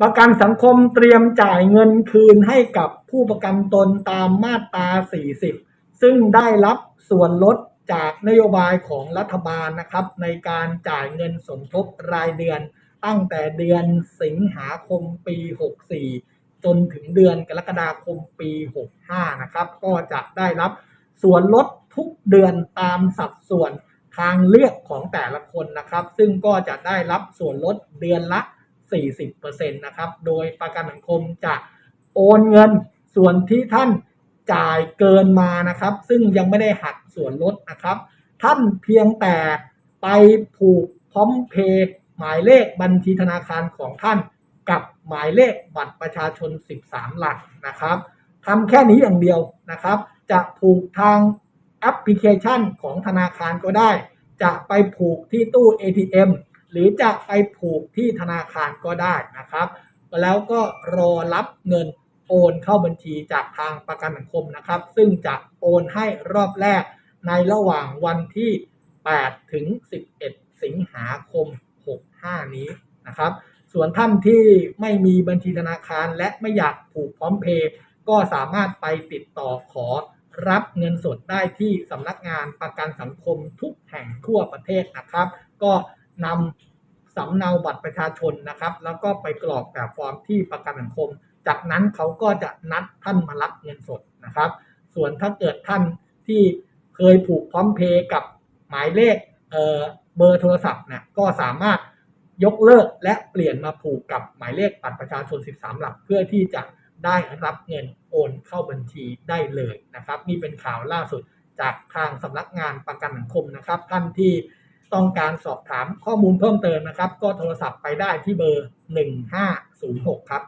ประกันสังคมเตรียมจ่ายเงินคืนให้กับผู้ประกันตนตามมาตรา 40 ซึ่งได้รับส่วนลดจากนโยบายของรัฐบาลนะครับ ในการจ่ายเงินสมทบรายเดือน ตั้งแต่เดือนสิงหาคมปี 64 จนถึงเดือนกรกฎาคมปี 65 นะครับ ก็จะได้รับส่วนลดทุกเดือนตามสัดส่วนทางเลือกของแต่ละคนนะครับ ซึ่งก็จะได้รับส่วนลดเดือนละ 40%นะครับ โดยประกันสังคมจะโอนเงินส่วนที่ท่านจ่ายเกินมานะครับ ซึ่งยังไม่ได้หักส่วนลดนะครับ ท่านเพียงแต่ไปผูกพร้อมเพย์หมายเลขบัญชีธนาคารของท่าน กับหมายเลขบัตรประชาชน 13 หลักนะครับทำแค่นี้อย่างเดียวนะครับ จะผูกทางแอปพลิเคชันของธนาคารก็ได้ จะไปผูกที่ตู้ ATM หรือจะไปผูกที่ธนาคารก็ได้นะครับ แล้วก็รอรับเงินโอนเข้าบัญชีจากทางประกันสังคมนะครับ ซึ่งจะโอนให้รอบแรกในระหว่างวันที่ 8 ถึง 11 สิงหาคม 65 นี้นะครับ ส่วนท่านที่ไม่มีบัญชีธนาคารและไม่อยากผูกพร้อมเพย์ก็สามารถไปติดต่อขอรับเงินสดได้ที่สำนักงานประกันสังคมทุกแห่งทั่วประเทศนะครับ ก็ นำสำเนาบัตรประชาชนนะครับ แล้วก็ไปกรอกแบบฟอร์มที่ประกันสังคม จากนั้นเขาก็จะนัดท่านมารับเงินสดนะครับ ส่วนถ้าเกิดท่านที่เคยผูกพร้อมเพย์กับหมายเลขเเบอร์โทรศัพท์เนี่ยก็สามารถยกเลิกและเปลี่ยนมาผูกกับหมายเลขบัตรประชาชน 13 หลัก เพื่อที่จะได้รับเงินโอนเข้าบัญชีได้เลยนะครับ นี่เป็นข่าวล่าสุดจากทางสำนักงานประกันสังคมนะครับ ท่านที่ ต้องการสอบถามข้อมูลเพิ่มเติมนะครับ ก็โทรศัพท์ไปได้ที่เบอร์ 1506 ครับ